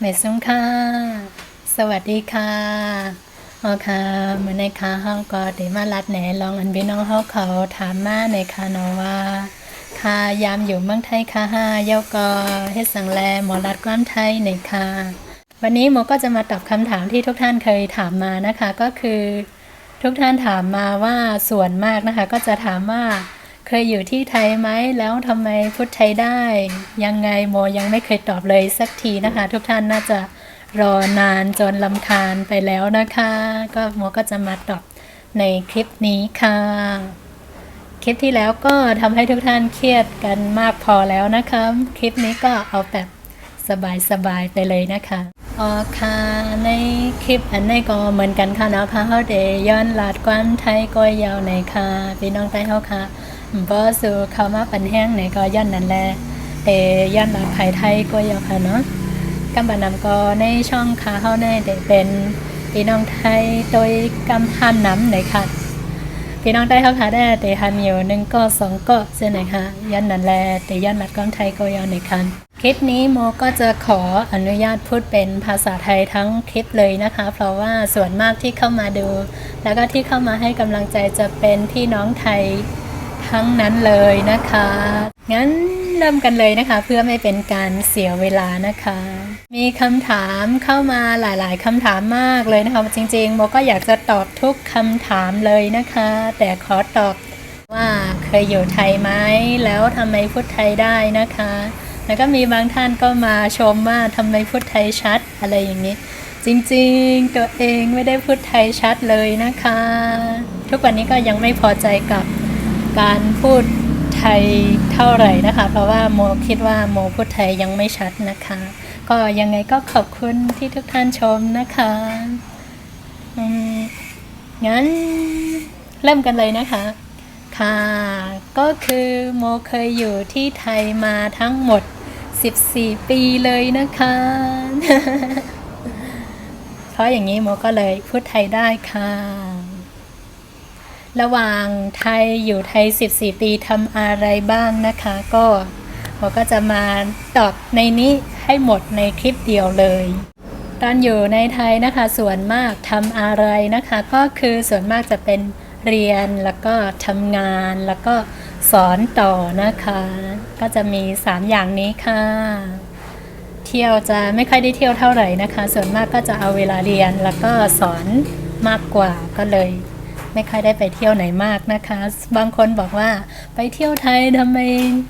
เมซุงค่ะ สวัสดีค่ะอ๋อค่ะเมื่อในค่ะเฮาก็ได้มาลัดแหนลองอันพี่น้องเฮาเขาถามมาในค่ะเนาะว่าค่ะ ยามอยู่เมืองไทยค่ะห้าเย้าก็เฮ็ดสังแลหมอลัดความไทยในค่ะ วันนี้โมก็จะมาตอบคำถามที่ทุกท่านเคยถามมานะคะ ก็คือ ทุกท่านถามมาว่าส่วนมากนะคะ ก็จะถามว่า เคยอยู่ที่ไทยไหมแล้วทำไมพูดไทยได้ ยังไงโมยังไม่เคยตอบเลยสักทีนะคะ ทุกท่านน่าจะรอนานจนลำคาญไปแล้วนะคะ ก็โมก็จะมาตอบในคลิปนี้ค่ะ คลิปที่แล้วก็ทำให้ทุกท่านเครียดกันมากพอแล้วนะคะ คลิปนี้ก็เอาแบบสบายๆไปเลยนะคะอ๋อค่ะในคลิปอันนี้ก็เหมือนกันค่ะเนาะค่ะเขาเดย้อนลาดกวนไทยก็ยยาวในค่ะพี่น้องไต้เขาค่ะ บ่สู่เข้ามาปันแห้งในก็ย้อนนั่นแหละเอย้อนลาดไผไทยก็ยาวค่ะเนาะกำบันนำก็ในช่องค่ะเขาได้ได้เป็นพี่น้องไทยโดยกำหันน้ำในค่ะพี่น้องได้เข้าค่ะได้แต่ฮันอยู่หนึ่งก็สองก็เส้นไหนคะยันนันแลแต่ยันนัดก้อนไทยก็ยาวในคันคลิปนี้โมก็จะขออนุญาตพูดเป็นภาษาไทยทั้งคลิปเลยนะคะ เพราะว่าส่วนมากที่เข้ามาดู แล้วก็ที่เข้ามาให้กำลังใจจะเป็นพี่น้องไทย ทั้งนั้นเลยนะคะ งั้นเริ่มกันเลยนะคะ เพื่อไม่เป็นการเสียเวลานะคะ มีคำถามเข้ามาหลาย ๆคำถามมากเลยนะคะ จริงๆโมก็อยากจะตอบทุกคำถามเลยนะคะ แต่ขอตอบว่าเคยอยู่ไทยไหมแล้วทำไมพูดไทยได้นะคะ แล้วก็มีบางท่านก็มาชมว่าทำไมพูดไทยชัดอะไรอย่างนี้ จริงๆตัวเองไม่ได้พูดไทยชัดเลยนะคะ ทุกวันนี้ก็ยังไม่พอใจกับ การพูดไทยเท่าไหร่นะคะ เพราะว่าโมคิดว่าโมพูดไทยยังไม่ชัดนะคะ ก็ยังไงก็ขอบคุณที่ทุกท่านชมนะคะงั้นเริ่มกันเลยนะคะ ค่ะ ก็คือโมเคยอยู่ที่ไทยมาทั้งหมด 14 ปีเลยนะคะ เพราะอย่างนี้โมก็เลยพูดไทยได้ค่ะ ระหว่างไทยอยู่ไทย 14 ปีทำอะไรบ้างนะคะ ก็โมก็จะมาตอบในนี้ให้หมดในคลิปเดียวเลย ตอนอยู่ในไทยนะคะ ส่วนมากทำอะไรนะคะ ก็คือส่วนมากจะเป็นเรียนแล้วก็ทำงานแล้วก็สอนต่อนะคะ ก็จะมี 3 อย่างนี้ค่ะ เที่ยวจะไม่ค่อยได้เที่ยวเท่าไหร่นะคะ ส่วนมากก็จะเอาเวลาเรียนแล้วก็สอนมากกว่าก็เลย ไม่ค่อยได้ไปเที่ยวไหนมากนะคะ บางคนบอกว่าไปเที่ยวไทยทำไม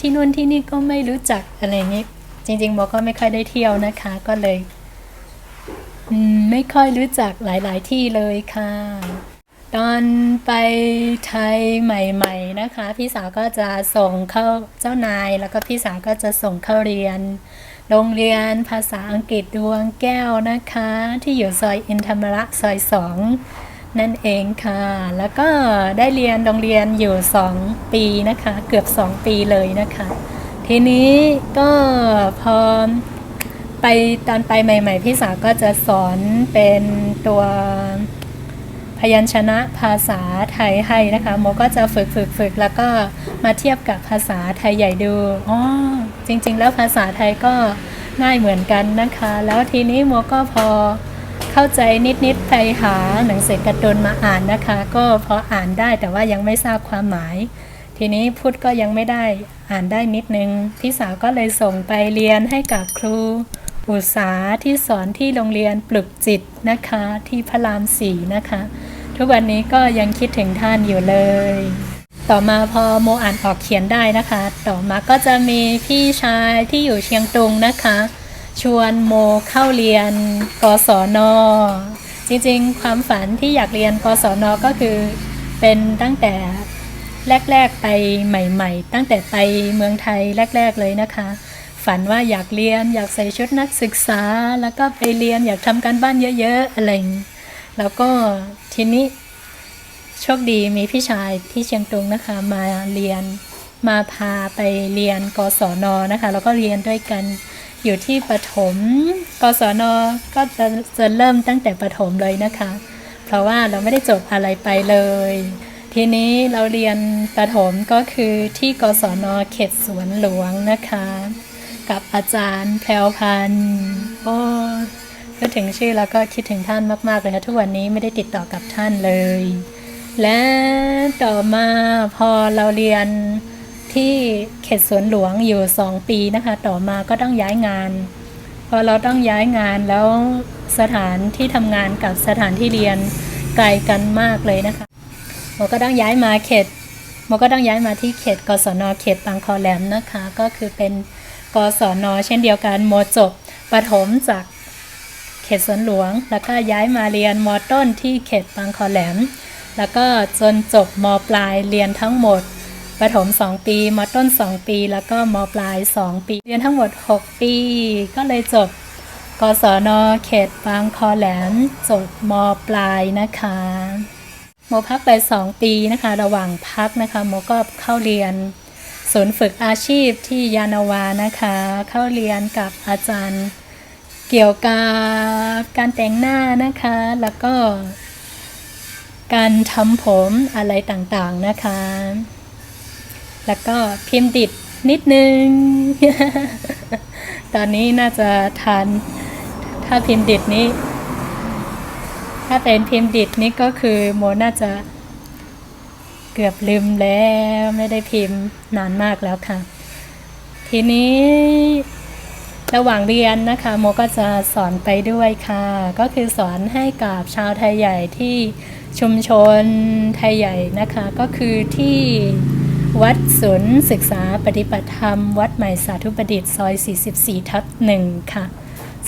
ที่นู่นที่นี่ก็ไม่รู้จักอะไรอย่างนี้ จริงๆโมก็ไม่ค่อยได้เที่ยวนะคะ ก็เลยไม่ค่อยรู้จักหลาย ๆ ที่เลยค่ะ ตอนไปไทยใหม่ ๆ นะคะ พี่สาวก็จะส่งเข้าเจ้านาย แล้วก็พี่สาวก็จะส่งเข้าเรียน โรงเรียนภาษาอังกฤษดวงแก้วนะคะ ที่อยู่ซอยอินธรรมระซอยสอง นั่นเองค่ะ แล้วก็ได้เรียนโรงเรียนอยู่ 2 ปีนะคะ เกือบ 2 ปีเลยนะคะ ทีนี้ก็พอไปตอนไปใหม่ ๆ พี่สาวก็จะสอนเป็นตัวพยัญชนะภาษาไทยให้นะคะโมก็จะฝึกฝึกฝึกแล้วก็มาเทียบกับภาษาไทยใหญ่ดูอ๋อจริง ๆ แล้วภาษาไทยก็ง่ายเหมือนกันนะคะ แล้วทีนี้โมก็พอ เข้าใจนิดๆไปหาหนังสือการ์ตูนมาอ่านนะคะ ก็พออ่านได้แต่ว่ายังไม่ทราบความหมาย ทีนี้พูดก็ยังไม่ได้อ่านได้นิดนึงพี่สาวก็เลยส่งไปเรียนให้กับครู อุตสาที่สอนที่โรงเรียนปลุกจิตนะคะ ที่พระรามสี่นะคะ ทุกวันนี้ก็ยังคิดถึงท่านอยู่เลยต่อมาพอโมอ่านออกเขียนได้นะคะ ต่อมาก็จะมีพี่ชายที่อยู่เชียงตุงนะคะ ชวนโมเข้าเรียนกศน จริงๆ ความฝันที่อยากเรียนกศนก็คือเป็นตั้งแต่แรก ๆ ไปใหม่ ๆ ตั้งแต่ไปเมืองไทยแรก ๆ เลยนะคะ ฝันว่าอยากเรียนอยากใส่ชุดนักศึกษา แล้วก็ไปเรียนอยากทำการบ้านเยอะ ๆ อะไรแล้วก็ทีนี้โชคดีมีพี่ชายที่เชียงตุงนะคะมาเรียนมาพาไปเรียนกศนนะคะ แล้วก็เรียนด้วยกัน อยู่ที่ประถมกศนก็จะจะเริ่มตั้งแต่ประถมเลยนะคะ เพราะว่าเราไม่ได้จบอะไรไปเลย ทีนี้เราเรียนประถมก็คือที่กศนเขตสวนหลวงนะคะ กับอาจารย์แพรวพันธ์โอ้ก็ถึงชื่อแล้วก็คิดถึงท่านมากๆเลยค่ะทุกวันนี้ไม่ได้ติดต่อกับท่านเลย และต่อมาพอเราเรียน ที่เขตสวนหลวงอยู่2ปีนะคะ ต่อมาก็ต้องย้ายงาน พอเราต้องย้ายงานแล้วสถานที่ทำงานกับสถานที่เรียนไกลกันมากเลยนะคะโมก็ต้องย้ายมาเขตโมก็ต้องย้ายมาที่เขตกศนเขตบางคอแหลมนะคะ ก็คือเป็นกศนเช่นเดียวกันโมจบประถมจากเขตสวนหลวง แล้วก็ย้ายมาเรียนมต้นที่เขตบางคอแหลม แล้วก็จนจบมปลายเรียนทั้งหมด ประถม 2 ปีมต้น 2 ปี แล้วก็มปลาย 2 ปี เรียนทั้งหมด 6 ปี ก็เลยจบกศนเขตบางคอแหลมจบมปลายนะคะโมพักไป 2 ปีนะคะ ระหว่างพักนะคะโมก็เข้าเรียนศูนย์ฝึกอาชีพที่ยานาวานะคะ เข้าเรียนกับอาจารย์เกี่ยวกับการแต่งหน้านะคะ แล้วก็การทำผมอะไรต่างๆนะคะ แล้วก็พิมพ์ดิดนิดนึง ตอนนี้น่าจะทาน ถ้าพิมพ์ดิดนี้ ถ้าเป็นพิมพ์ดิดนี่ก็คือโมน่าจะเกือบลืมแล้วไม่ได้พิมพ์นานมากแล้วค่ะ ทีนี้ระหว่างเรียนนะคะโมก็จะสอนไปด้วยค่ะ ก็คือสอนให้กับชาวไทยใหญ่ที่ชุมชนไทยใหญ่นะคะ ก็คือที่ วัดศูนย์ศึกษาปฏิบัติธรรม วัดใหม่สาธุประดิษฐ์ซอย 44 ทับหนึ่งค่ะ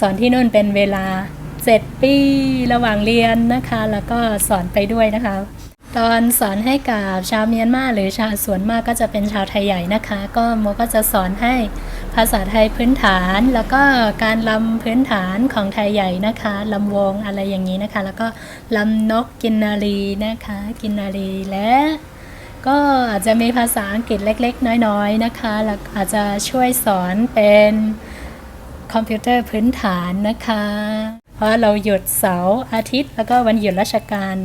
สอนที่นู่นเป็นเวลา 7 ปีระหว่างเรียนนะคะ แล้วก็สอนไปด้วยนะคะ ตอนสอนให้กับชาวเมียนมาหรือชาวสวนมากก็จะเป็นชาวไทยใหญ่นะคะ ก็โมก็จะสอนให้ภาษาไทยพื้นฐาน แล้วก็การลำพื้นฐานของไทยใหญ่นะคะลำวงอะไรอย่างนี้นะคะ แล้วก็ลำนกกินนารีนะคะ กินนารีและ ก็อาจจะมีภาษาอังกฤษเล็กๆ น้อยๆนะคะแล้วอาจจะช่วยสอนเป็นคอมพิวเตอร์พื้นฐานนะคะ เพราะเราหยุดเสาร์อาทิตย์แล้วก็วันหยุดราชการ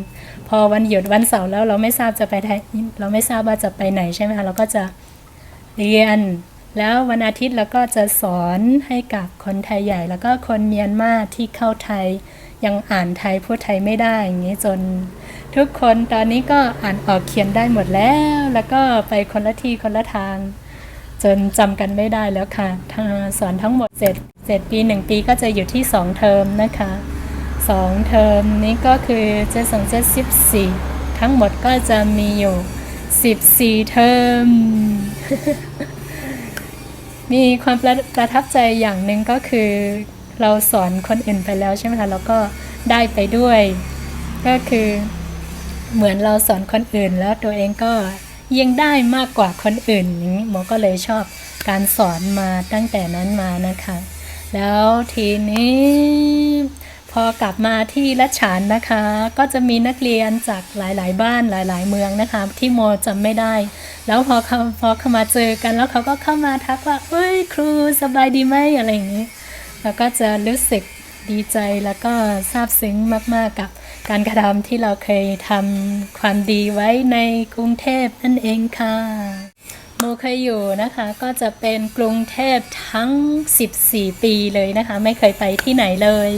พอวันหยุดวันเสาร์แล้วเราไม่ทราบจะไปไทยเราไม่ทราบว่าจะไปไหนใช่ไหมคะเราก็จะเรียน แล้ววันอาทิตย์เราก็จะสอนให้กับคนไทยใหญ่ แล้วก็คนเมียนมาที่เข้าไทยยังอ่านไทยพูดไทยไม่ได้อย่างนี้จน ทุกคนตอนนี้ก็อ่านออกเขียนได้หมดแล้ว แล้วก็ไปคนละที่คนละทาง จนจำกันไม่ได้แล้วค่ะทางสอนทั้งหมดเสร็จเสร็จปีหนึ่งปีก็จะอยู่ที่สองเทอมนะคะสองเทอมนี้ก็คือเจ็ดสองเจ็ดสิบสี่ทั้งหมดก็จะมีอยู่สิบสี่เทอมมีความประประทับใจอย่างหนึ่งก็คือเราสอนคนอื่นไปแล้วใช่ไหมคะแล้วก็ได้ไปด้วย ก็คือ เหมือนเราสอนคนอื่นแล้วตัวเองก็ยังได้มากกว่าคนอื่นนี้หมอก็เลยชอบการสอนมาตั้งแต่นั้นมานะคะ แล้วทีนี้ พอกลับมาที่รัชฉานนะคะ ก็จะมีนักเรียนจากหลาย ๆ บ้านหลาย ๆ เมืองนะคะ ที่โมจำไม่ได้ แล้วพอเขาพอเขามาเจอกันแล้วเขาก็เข้ามาทักว่าเอ้ยครูสบายดีไหมอะไรอย่างนี้ แล้วก็จะรู้สึกดีใจแล้วก็ซาบซึ้งมาก ๆ กับ การกระทำที่เราเคยทำความดีไว้ในกรุงเทพนั่นเองค่ะโมเคยอยู่นะคะก็จะเป็นกรุงเทพทั้ง 14 ปีเลยนะคะ ไม่เคยไปที่ไหนเลย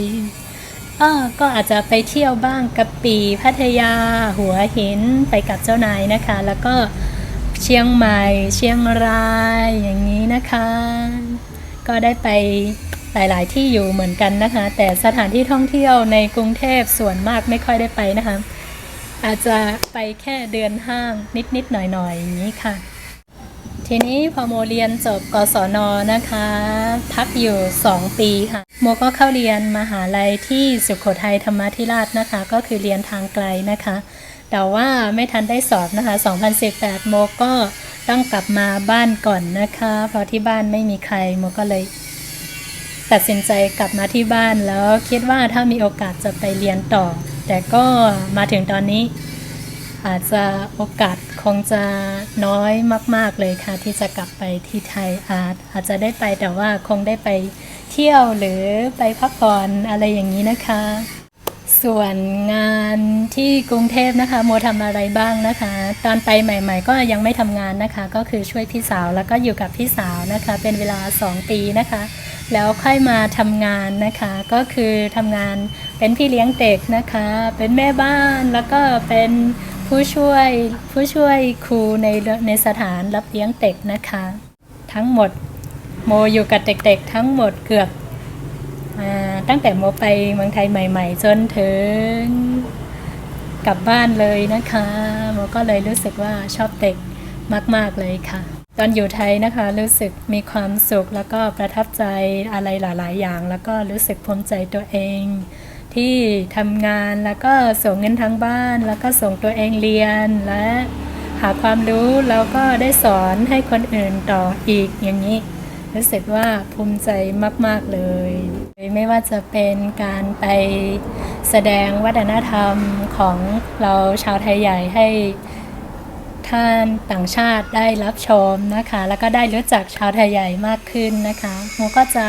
ออก็อาจจะไปเที่ยวบ้างกะปีพัทยา หัวหินไปกับเจ้านายนะคะ แล้วก็เชียงใหม่ เชียงรายอย่างนี้นะคะ ก็ได้ไป หลาย ๆ ที่อยู่เหมือนกันนะคะ แต่สถานที่ท่องเที่ยวในกรุงเทพส่วนมากไม่ค่อยได้ไปนะคะ อาจจะไปแค่เดือนห้างนิด ๆ หน่อย ๆ อย่างนี้ค่ะ ทีนี้พอโมเรียนจบกศนนะคะ พักอยู่ 2 ปีค่ะ โมก็เข้าเรียนมหาลัยที่สุโขทัยธรรมธิราชนะคะ ก็คือเรียนทางไกลนะคะแต่ว่าไม่ทันได้สอบนะคะ 2018 โมก็ต้องกลับมาบ้านก่อนนะคะ เพราะที่บ้านไม่มีใคร โมก็เลย ตัดสินใจกลับมาที่บ้านแล้วคิดว่าถ้ามีโอกาสจะไปเรียนต่อ แต่ก็มาถึงตอนนี้ อาจจะโอกาสคงจะน้อยมาก ๆเลยค่ะ ที่จะกลับไปที่ไทยอาจอาจจะได้ไปแต่ว่าคงได้ไปเที่ยวหรือไปพักผ่อนอะไรอย่างนี้นะคะ ส่วนงานที่กรุงเทพนะคะ โมทำอะไรบ้างนะคะ ตอนไปใหม่ ๆ ก็ยังไม่ทำงานนะคะ ก็คือช่วยพี่สาวแล้วก็อยู่กับพี่สาวนะคะ เป็นเวลา 2 ปีนะคะ แล้วค่อยมาทำงานนะคะ ก็คือทำงานเป็นพี่เลี้ยงเด็กนะคะ เป็นแม่บ้านแล้วก็เป็นผู้ช่วยผู้ช่วยครูในในสถานรับเลี้ยงเด็กนะคะ ทั้งหมดโมอยู่กับเด็กๆ ทั้งหมดเกือบ ตั้งแต่โมไปเมืองไทยใหม่ ๆ จนถึงกลับบ้านเลยนะคะโมก็เลยรู้สึกว่าชอบเด็กมาก ๆ เลยค่ะ ตอนอยู่ไทยนะคะ รู้สึกมีความสุขแล้วก็ประทับใจอะไรหลาย ๆ อย่าง แล้วก็รู้สึกภูมิใจตัวเอง ที่ทำงานแล้วก็ส่งเงินทางบ้าน แล้วก็ส่งตัวเองเรียนและหาความรู้แล้วก็ได้สอนให้คนอื่นต่ออีกอย่างนี้ รู้สึกว่าภูมิใจมาก ๆ เลย ไม่ว่าจะเป็นการไปแสดงวัฒนธรรมของเราชาวไทยใหญ่ให้ท่านต่างชาติได้รับชมนะคะ แล้วก็ได้รู้จักชาวไทยใหญ่มากขึ้นนะคะโมก็จะ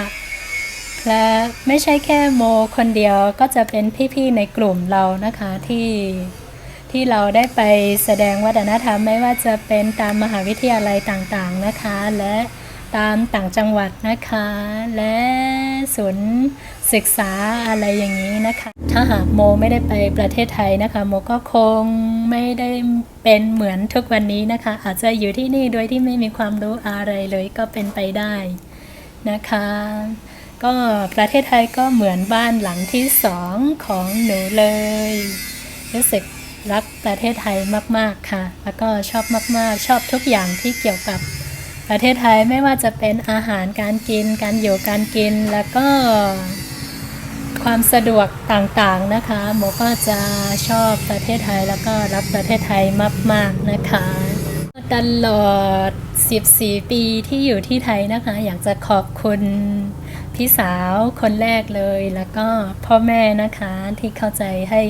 และไม่ใช่แค่โมคนเดียวก็จะเป็นพี่ๆในกลุ่มเรานะคะที่ที่เราได้ไปแสดงวัฒนธรรมไม่ว่าจะเป็นตามมหาวิทยาลัยต่างๆนะคะ และ ตามต่างจังหวัดนะคะ และศูนย์ศึกษาอะไรอย่างนี้นะคะ ถ้าหากโมไม่ได้ไปประเทศไทยนะคะ โมก็คงไม่ได้เป็นเหมือนทุกวันนี้นะคะ อาจจะอยู่ที่นี่โดยที่ไม่มีความรู้อะไรเลยก็เป็นไปได้นะคะ ก็ประเทศไทยก็เหมือนบ้านหลังที่สองของหนูเลย รู้สึกรักประเทศไทยมาก ๆ ค่ะ แล้วก็ชอบมาก ๆ ชอบทุกอย่างที่เกี่ยวกับ ประเทศไทยไม่ว่าจะเป็นอาหารการกิน การอยู่การกินแล้วก็ความสะดวกต่างๆนะคะโมก็จะชอบประเทศไทยแล้วก็รักประเทศไทยมากๆนะคะตลอด 14 ปีที่อยู่ที่ไทยนะคะ อยากจะขอบคุณพี่สาวคนแรกเลย แล้วก็พ่อแม่นะคะที่เข้าใจให้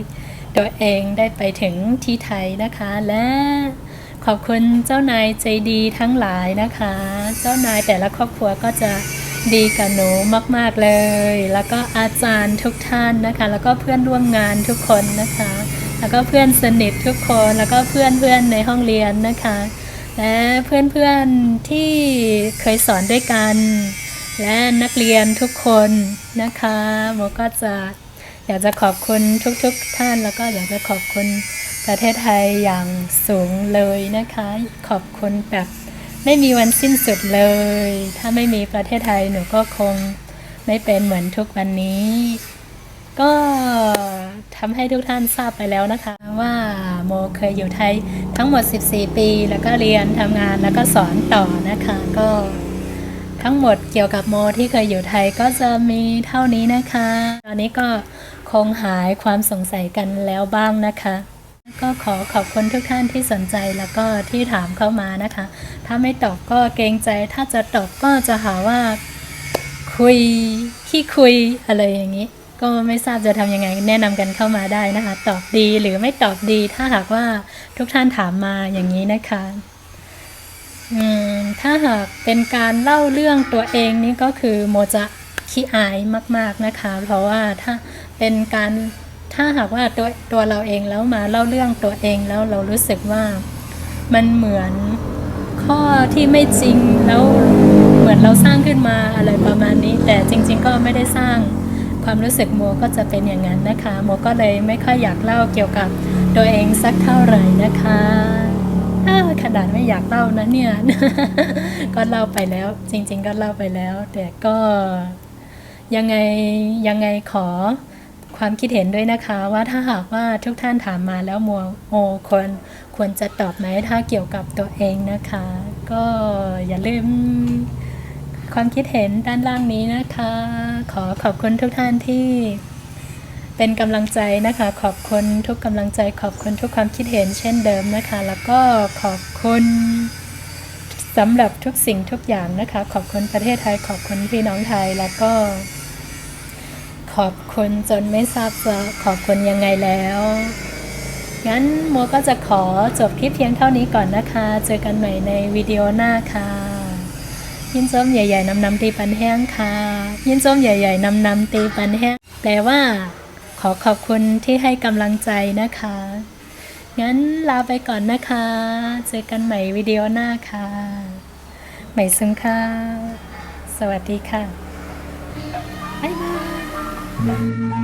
ตัวเองได้ไปถึงที่ไทยนะคะและ ขอบคุณเจ้านายใจดีทั้งหลายนะคะ เจ้านายแต่ละครอบครัวก็จะดีกับหนูมาก ๆ เลย แล้วก็อาจารย์ทุกท่านนะคะ แล้วก็เพื่อนร่วมงานทุกคนนะคะ แล้วก็เพื่อนสนิททุกคน แล้วก็เพื่อนเพื่อนในห้องเรียนนะคะ และเพื่อนเพื่อนที่เคยสอนด้วยกัน และนักเรียนทุกคนนะคะโมก็จะอยากจะขอบคุณทุกๆท่าน แล้วก็อยากจะขอบคุณ ประเทศไทยอย่างสูงเลยนะคะ ขอบคุณแบบไม่มีวันสิ้นสุดเลย ถ้าไม่มีประเทศไทยหนูก็คงไม่เป็นเหมือนทุกวันนี้ ก็ทำให้ทุกท่านทราบไปแล้วนะคะ ว่าโมเคยอยู่ไทยทั้งหมด 14 ปี แล้วก็เรียนทำงานแล้วก็สอนต่อนะคะ ก็ทั้งหมดเกี่ยวกับโมที่เคยอยู่ไทยก็จะมีเท่านี้นะคะ ตอนนี้ก็คงหายความสงสัยกันแล้วบ้างนะคะ ก็ขอขอบคุณทุกท่านที่สนใจแล้วก็ที่ถามเข้ามานะคะ ถ้าไม่ตอบก็เกรงใจ ถ้าจะตอบก็จะหาว่าคุยขี้คุยอะไรอย่างนี้ ก็ไม่ทราบจะทำยังไงแนะนำกันเข้ามาได้นะคะ ตอบดีหรือไม่ตอบดีถ้าหากว่าทุกท่านถามมาอย่างนี้นะคะถ้าหากเป็นการเล่าเรื่องตัวเองนี่ก็คือโมจะขี้อายมาก ๆนะคะ เพราะว่าถ้าเป็นการ ถ้าหากว่าตัวตัวเราเองแล้วมาเล่าเรื่องตัวเองแล้วเรารู้สึกว่ามันเหมือนข้อที่ไม่จริงแล้วเหมือนเราสร้างขึ้นมาอะไรประมาณนี้ แต่จริง ๆ ก็ไม่ได้สร้างความรู้สึกโมก็จะเป็นอย่างนั้นนะคะโมก็เลยไม่ค่อยอยากเล่าเกี่ยวกับตัวเองสักเท่าไหร่นะคะขนาดไม่อยากเล่านะเนี่ยก็เล่าไปแล้ว จริง ๆ ก็เล่าไปแล้ว แต่ก็ยังไงยังไงขอ ความคิดเห็นด้วยนะคะ ว่าถ้าหากว่าทุกท่านถามมาแล้วโมโมควรควรจะตอบไหมถ้าเกี่ยวกับตัวเองนะคะ ก็อย่าลืมความคิดเห็นด้านล่างนี้นะคะ ขอขอบคุณทุกท่านที่เป็นกำลังใจนะคะ ขอบคุณทุกกำลังใจขอบคุณทุกความคิดเห็นเช่นเดิมนะคะ แล้วก็ขอบคุณสำหรับทุกสิ่งทุกอย่างนะคะ ขอบคุณประเทศไทย ขอบคุณพี่น้องไทยแล้วก็ ขอบคุณจนไม่ทราบจะขอบคุณยังไงแล้ว งั้นโมก็จะขอจบคลิปเพียงเท่านี้ก่อนนะคะ เจอกันใหม่ในวิดีโอหน้าค่ะยินส้มใหญ่ๆนำนำตีปันแห้งค่ะ ยินส้มใหญ่ๆนำนำตีปันแห้งแปลว่า ขอขอบคุณที่ให้กำลังใจนะคะ งั้นลาไปก่อนนะคะ เจอกันใหม่วิดีโอหน้าค่ะ ใหม่ซึมค่ะ สวัสดีค่ะบ๊ายบาย 嗯